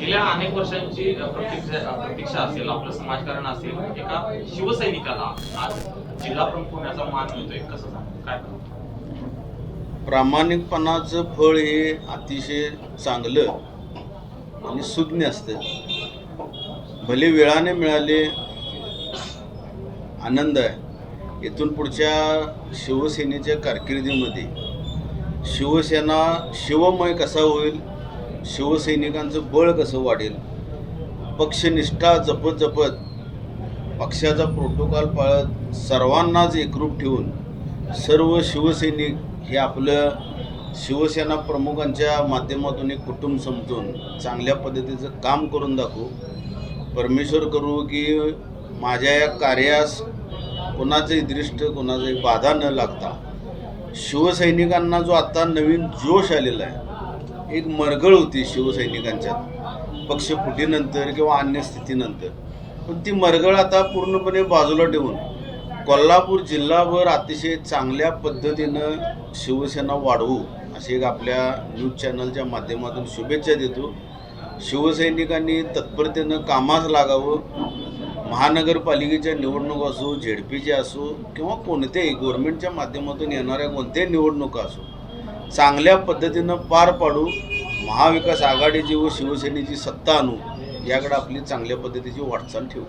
गेल्या अनेक वर्षांची प्रतीक्षा असेल आपलं समाजकारण असेल एका शिवसैनिकाला आज जिल्हा प्रमुख होण्याचा मान मिळतोय. कसं काय प्रामाणिकपणाचं फळ हे अतिशय चांगलं आणि सुज्ञ असतं. भले वेळाने मिळाले आनंद आहे. इथून पुढच्या शिवसेनेच्या कारकिर्दीमध्ये शिवसेना शिवमय कसा होईल शिवसैनिकांचं बळ कसं वाढेल? पक्षनिष्ठा जपत जपत पक्षाचा प्रोटोकॉल पाळत सर्वांनाच एकरूप ठेवून सर्व शिवसैनिक हे आपलं शिवसेना प्रमुखांच्या माध्यमातून एक कुटुंब समजून चांगल्या पद्धतीचं काम करून दाखवू. परमेश्वर करू की माझ्या या कार्यास कोणाचंही दृष्ट कोणाचंही बाधा न लागता शिवसैनिकांना जो आत्ता नवीन जोश आलेला आहे एक मरगळ होती शिवसैनिकांच्यात. पक्षफुटीनंतर किंवा अन्य स्थितीनंतर. पण ती मरगळ आता पूर्णपणे बाजूला ठेवून कोल्हापूर जिल्हाभर अतिशय चांगल्या पद्धतीनं शिवसेना वाढवू अशी एक आपल्या न्यूज चॅनलच्या माध्यमातून शुभेच्छा देतो. शिवसैनिकांनी तत्परतेनं कामास लागावं. महानगरपालिकेच्या निवडणूक असो झेडपीच्या असो किंवा कोणत्याही गव्हर्नमेंटच्या माध्यमातून येणाऱ्या कोणत्याही निवडणुका असो. चांगल्या पद्धतीनं पार पाडू महाविकास आघाडीची व शिवसेनेची सत्ता आणू याकडे आपली चांगल्या पद्धतीची वाटचाल ठेवू.